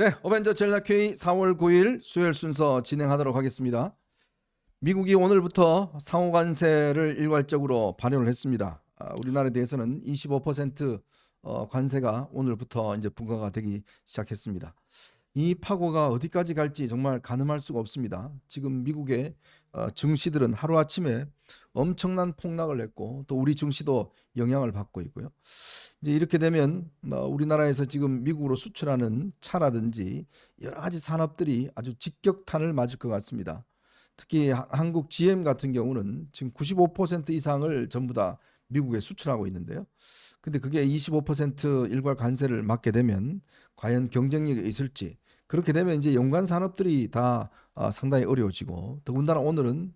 네, 어벤져 젤라케이 4월 9일 수요일 순서 진행하도록 하겠습니다. 미국이 오늘부터 상호 관세를 일괄적으로 발효를 했습니다. 아, 우리나라에 대해서는 25% 어, 관세가 오늘부터 이제 부과가 되기 시작했습니다. 이 파고가 어디까지 갈지 정말 가늠할 수가 없습니다. 지금 미국의 어, 증시들은 하루 아침에 엄청난 폭락을 했고 또 우리 증시도 영향을 받고 있고요. 이제 이렇게 되면 뭐 우리나라에서 지금 미국으로 수출하는 차라든지 여러 가지 산업들이 아주 직격탄을 맞을 것 같습니다. 특히 하- 한국 GM 같은 경우는 지금 95% 이상을 전부 다 미국에 수출하고 있는데요. 근데 그게 25% 일괄 관세를 맞게 되면 과연 경쟁력이 있을지 그렇게 되면 이제 연관 산업들이 다 아, 상당히 어려워지고 더군다나 오늘은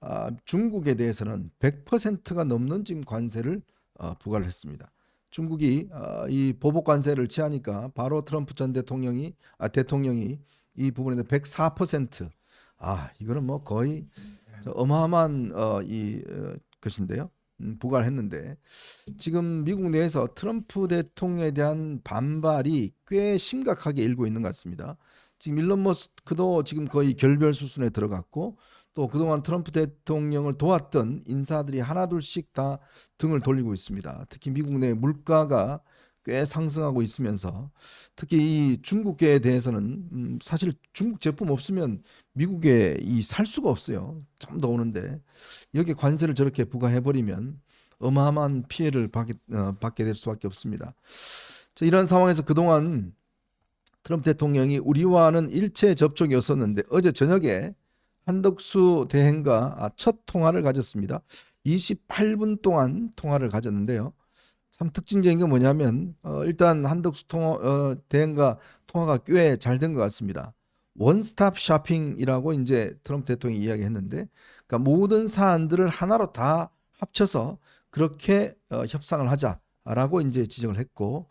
아, 중국에 대해서는 100%가 넘는 지금 관세를 어, 부과를 했습니다. 중국이 어, 이 보복 관세를 취하니까 바로 트럼프 전 대통령이 아, 대통령이 이 부분에 대해 104%. 아 이거는 뭐 거의 저 어마어마한 어, 이 어, 것인데요. 음, 부과를 했는데 지금 미국 내에서 트럼프 대통령에 대한 반발이 꽤 심각하게 일고 있는 것 같습니다. 지금 일론 머스크도 지금 거의 결별 수순에 들어갔고 또 그동안 트럼프 대통령을 도왔던 인사들이 하나둘씩 다 등을 돌리고 있습니다. 특히 미국 내 물가가 꽤 상승하고 있으면서 특히 이 중국계에 대해서는 음, 사실 중국 제품 없으면 미국에 이 살 수가 없어요. 좀더 오는데 여기에 관세를 저렇게 부과해 버리면 어마어마한 피해를 받게, 어, 받게 될 수밖에 없습니다. 자, 이런 상황에서 그동안 트럼프 대통령이 우리와는 일체 접촉이 없었는데 어제 저녁에 한덕수 대행과 아, 첫 통화를 가졌습니다. 28분 동안 통화를 가졌는데요. 참 특징적인 게 뭐냐면 어, 일단 한덕수 통화, 어, 대행과 통화가 꽤 잘 된 것 같습니다. 원스톱 쇼핑이라고 이제 트럼프 대통령이 이야기했는데, 그러니까 모든 사안들을 하나로 다 합쳐서 그렇게 어, 협상을 하자 라고 이제 지적을 했고,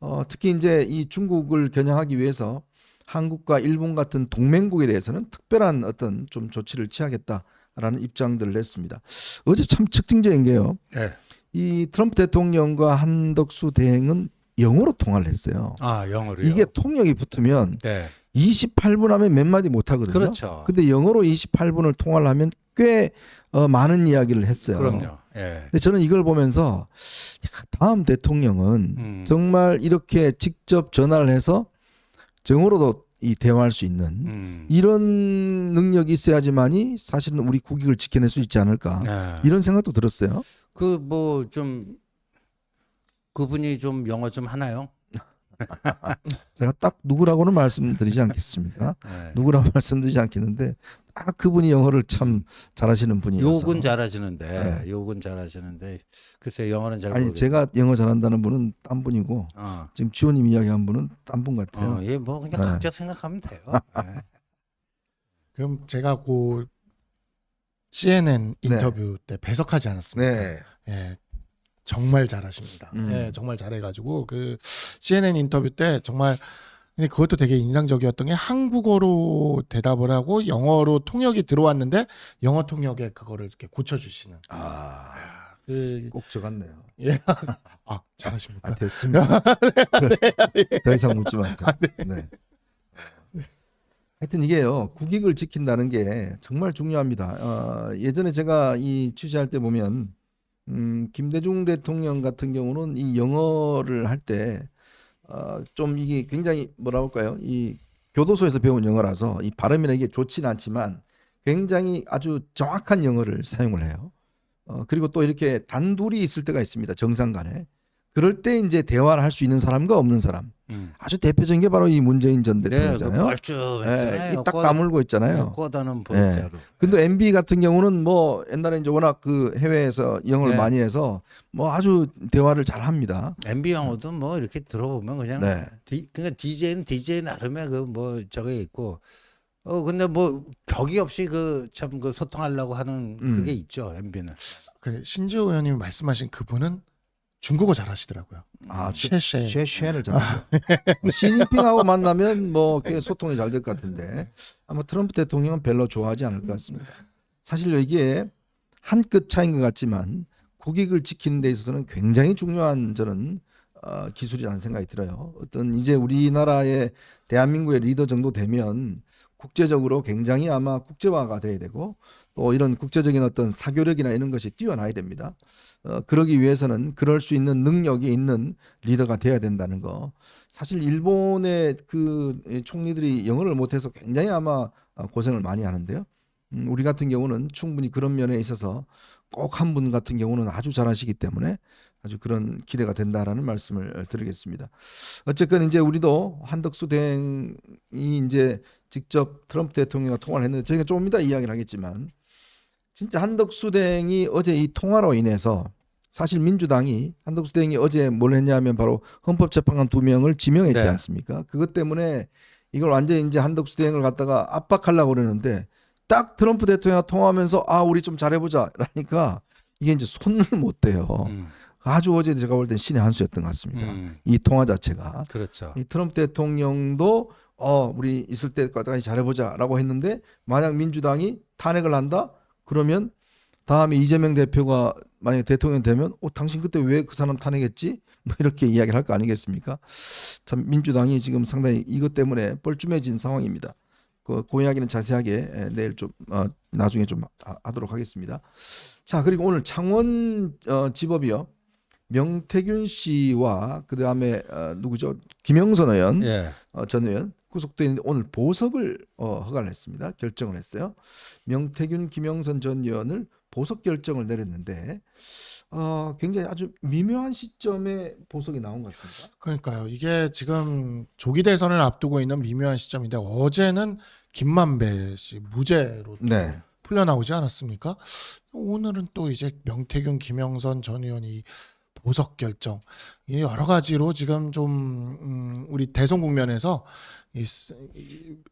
어, 특히 이제 이 중국을 겨냥하기 위해서 한국과 일본 같은 동맹국에 대해서는 특별한 어떤 좀 조치를 취하겠다라는 입장들을 냈습니다. 어제 참 특징적인 게요. 네. 이 트럼프 대통령과 한덕수 대행은 영어로 통화를 했어요. 아 영어로요. 이게 통역이 붙으면 네. 28분 하면 몇 마디 못 하거든요. 그렇죠. 근데 영어로 28분을 통화를 하면 꽤 어, 많은 이야기를 했어요. 그럼요. 예. 근데 저는 이걸 보면서 야, 다음 대통령은 음. 정말 이렇게 직접 전화를 해서 영어로도 이 대화할 수 있는 음. 이런 능력이 있어야지만이 사실은 우리 국익을 지켜낼 수 있지 않을까 네. 이런 생각도 들었어요. 그 뭐 좀 그분이 좀 영어 좀 하나요? 제가 딱 누구라고는 말씀드리지 않겠습니다. 네. 누구라고 말씀드리지 않겠는데 딱 그분이 영어를 참 잘하시는 분이어서 욕은 잘하시는데 네. 욕은 잘하시는데 글쎄 영어는 잘 아니 모르겠. 제가 영어 잘한다는 분은 딴 분이고 어. 지금 지호님 이야기한 분은 딴 분 같아요. 어, 예, 뭐 그냥 네. 각자 생각하면 돼요. 네. 그럼 제가 그 CNN 인터뷰 때 배석하지 않았습니까? 네. 예, 정말 잘하십니다. 음. 예, 정말 잘해가지고 그 CNN 인터뷰 때 정말 근데 그것도 되게 인상적이었던 게 한국어로 대답을 하고 영어로 통역이 들어왔는데 영어 통역에 그거를 이렇게 고쳐주시는. 아, 그, 꼭 적었네요. 예, 아 잘하십니까? 아, 됐습니다. 더 이상 묻지 마세요. 네. 하여튼 이게요 국익을 지킨다는 게 정말 중요합니다. 어, 예전에 제가 이 취재할 때 보면 음, 김대중 대통령 같은 경우는 이 영어를 할때 어, 좀 이게 굉장히 뭐라 할까요? 이 교도소에서 배운 영어라서 이 발음이나 이게 좋지는 않지만 굉장히 아주 정확한 영어를 사용을 해요. 어, 그리고 또 이렇게 단둘이 있을 때가 있습니다. 정상 간에. 그럴 때 이제 대화를 할 수 있는 사람과 없는 사람. 음. 아주 대표적인 게 바로 이 문재인 전 네, 그 대통령이잖아요. 뻘쭘했잖아요. 예, 이딱 까물고 있잖아요. 꼬다는 예. 볼자로. 근데 MB 같은 경우는 뭐 옛날에 이제 워낙 그 해외에서 영어를 네. 많이 해서 뭐 아주 대화를 잘 합니다. MB 영어도 뭐 이렇게 들어보면 그냥 네. 디, 그러니까 DJ는 DJ 나름의 그 뭐 저게 있고 어 근데 뭐 격이 없이 그 참그 소통하려고 하는 음. 그게 있죠 MB는 그 신지호 의원님이 말씀하신 그분은 중국어 잘하시더라고요. 아, 쉐쉐. 쉐쉐를 잘하죠. 뭐 시진핑하고 만나면 뭐 꽤 소통이 잘 될 것 같은데 아마 트럼프 대통령은 별로 좋아하지 않을 것 같습니다. 사실 이게 한 끗 차이인 것 같지만 국익을 지키는 데 있어서는 굉장히 중요한 저는 어, 기술이라는 생각이 들어요. 어떤 이제 우리나라의 대한민국의 리더 정도 되면 국제적으로 굉장히 아마 국제화가 돼야 되고 또 이런 국제적인 어떤 사교력이나 이런 것이 뛰어나야 됩니다. 어, 그러기 위해서는 그럴 수 있는 능력이 있는 리더가 돼야 된다는 거. 사실 일본의 그 총리들이 영어를 못해서 굉장히 아마 어, 고생을 많이 하는데요. 음, 우리 같은 경우는 충분히 그런 면에 있어서 꼭 한 분 같은 경우는 아주 잘하시기 때문에 아주 그런 기대가 된다라는 말씀을 드리겠습니다. 어쨌건 이제 우리도 한덕수 대행이 이제 직접 트럼프 대통령과 통화를 했는데 저희가 조금 이따 이야기를 하겠지만 진짜 한덕수 대행이 어제 이 통화로 인해서 사실 민주당이 한덕수 대행이 어제 뭘 했냐면 바로 헌법재판관 두 명을 지명했지 네. 않습니까? 그것 때문에 이걸 완전히 이제 한덕수 대행을 갖다가 압박하려고 그러는데 딱 트럼프 대통령 통화하면서 아 우리 좀 잘해보자 라니까 이게 이제 손을 못 대요. 음, 아주 어제 제가 볼 땐 신의 한 수였던 것 같습니다. 음, 이 통화 자체가 그렇죠. 이 트럼프 대통령도 어 우리 있을 때까지 잘해보자라고 했는데 만약 민주당이 탄핵을 한다 그러면 다음에 이재명 대표가 만약 에 대통령 되면 어 당신 그때 왜 그 사람 탄핵했지 뭐 이렇게 이야기를 할 거 아니겠습니까? 참 민주당이 지금 상당히 이것 때문에 뻘쭘해진 상황입니다. 그, 그 이야기는 자세하게 에, 내일 좀 어, 나중에 좀 하- 하도록 하겠습니다. 자 그리고 오늘 창원 어, 지법이요 명태균 씨와 그 다음에 어, 누구죠 김영선 의원 예. 어, 전 의원 구속돼 있는데 오늘 보석을 어, 허가를 했습니다. 결정을 했어요. 명태균, 김영선 전 의원을 보석 결정을 내렸는데 어, 굉장히 아주 미묘한 시점에 보석이 나온 것 같습니다. 그러니까요. 이게 지금 조기 대선을 앞두고 있는 미묘한 시점인데 어제는 김만배 씨 무죄로 또 네. 풀려나오지 않았습니까? 오늘은 또 이제 명태균, 김영선 전 의원이 보석 결정. 이 여러 가지로 지금 좀 음, 우리 대선 국면에서 이 스,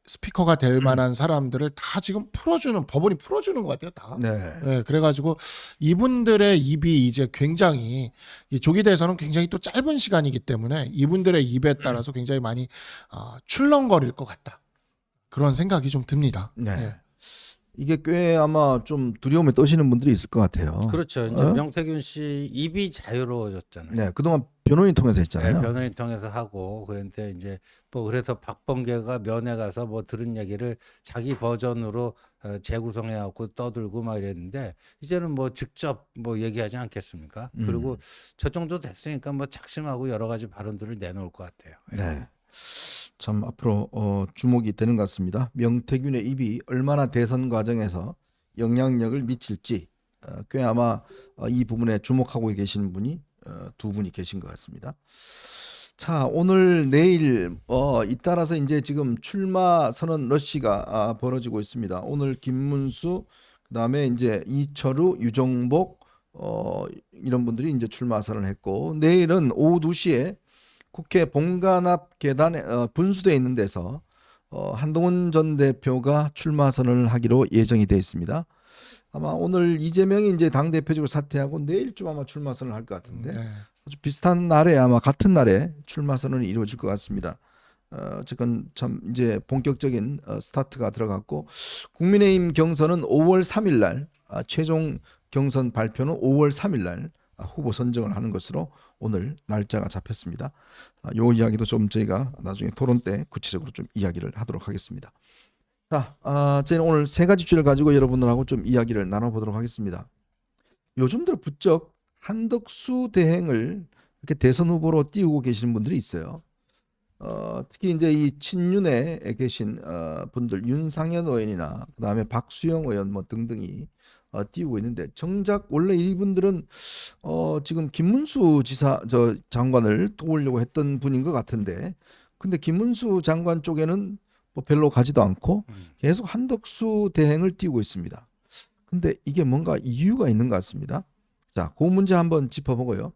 스피커가 될 만한 사람들을 다 지금 풀어주는 법원이 풀어주는 것 같아요. 다. 네. 네, 그래가지고 이분들의 입이 이제 굉장히 이 조기 대선은 굉장히 또 짧은 시간이기 때문에 이분들의 입에 따라서 굉장히 많이 아, 출렁거릴 것 같다 그런 생각이 좀 듭니다. 네. 예. 이게 꽤 아마 좀 두려움에 떠시는 분들이 있을 것 같아요. 그렇죠. 이제 어? 명태균 씨 입이 자유로워졌잖아요. 네. 그동안 변호인 통해서 네, 했잖아요. 변호인 통해서 하고 그런데 이제 뭐 그래서 박범계가 면회 가서 뭐 들은 얘기를 자기 버전으로 어, 재구성해 갖고 떠들고 막 이랬는데 이제는 뭐 직접 뭐 얘기하지 않겠습니까? 음. 그리고 저 정도 됐으니까 뭐 작심하고 여러 가지 발언들을 내놓을 것 같아요. 네. 참 앞으로 어, 주목이 되는 것 같습니다. 명태균의 입이 얼마나 대선 과정에서 영향력을 미칠지 어, 꽤 아마 어, 이 부분에 주목하고 계시는 분이 어, 두 분이 계신 것 같습니다. 자 오늘 내일 어, 잇따라서 이제 지금 출마 선언 러시가 아, 벌어지고 있습니다. 오늘 김문수 그다음에 이제 이철우 유정복 어, 이런 분들이 이제 출마 선언을 했고 내일은 오후 2시에 국회 본관 앞 계단에 어, 분수대에 있는 데서 어, 한동훈 전 대표가 출마 선언을 하기로 예정이 되어 있습니다. 아마 오늘 이재명이 이제 당 대표직을 사퇴하고 내일쯤 아마 출마 선언을 할 것 같은데 네. 아주 비슷한 날에 아마 같은 날에 출마 선언이 이루어질 것 같습니다. 어, 어쨌건 참 이제 본격적인 어, 스타트가 들어갔고 국민의힘 경선은 5월 3일 날 아, 최종 경선 발표는 5월 3일 날 아, 후보 선정을 하는 것으로 오늘 날짜가 잡혔습니다. 아, 요 이야기도 좀 저희가 나중에 토론 때 구체적으로 좀 이야기를 하도록 하겠습니다. 자, 아, 저희는 오늘 세 가지 주를 가지고 여러분들하고 좀 이야기를 나눠보도록 하겠습니다. 요즘 들어 부쩍 한덕수 대행을 이렇게 대선 후보로 띄우고 계시는 분들이 있어요. 어, 특히 이제 이 친윤에 계신 어, 분들 윤상현 의원이나 그다음에 박수영 의원 뭐 등등이 어, 띄우고 있는데 정작 원래 이분들은 어, 지금 김문수 지사 저 장관을 도우려고 했던 분인 것 같은데 근데 김문수 장관 쪽에는 뭐 별로 가지도 않고 음. 계속 한덕수 대행을 띄우고 있습니다. 근데 이게 뭔가 이유가 있는 것 같습니다. 자, 그 문제 한번 짚어보고요.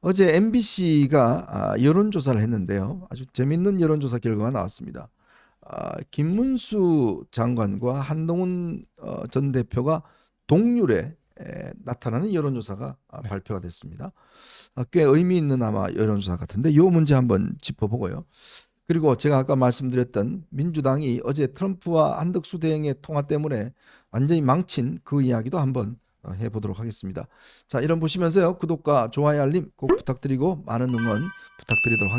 어제 MBC가 아, 여론조사를 했는데요. 아주 재밌는 여론조사 결과가 나왔습니다. 아, 김문수 장관과 한동훈 어, 전 대표가 동률에 에, 나타나는 여론조사가 아, 네. 발표가 됐습니다. 아, 꽤 의미 있는 아마 여론조사 같은데 이 문제 한번 짚어보고요. 그리고 제가 아까 말씀드렸던 민주당이 어제 트럼프와 한덕수 대행의 통화 때문에 완전히 망친 그 이야기도 한번 어, 해보도록 하겠습니다. 자, 이런 보시면서요 구독과 좋아요 알림 꼭 부탁드리고 많은 응원 부탁드리도록 하겠습니다.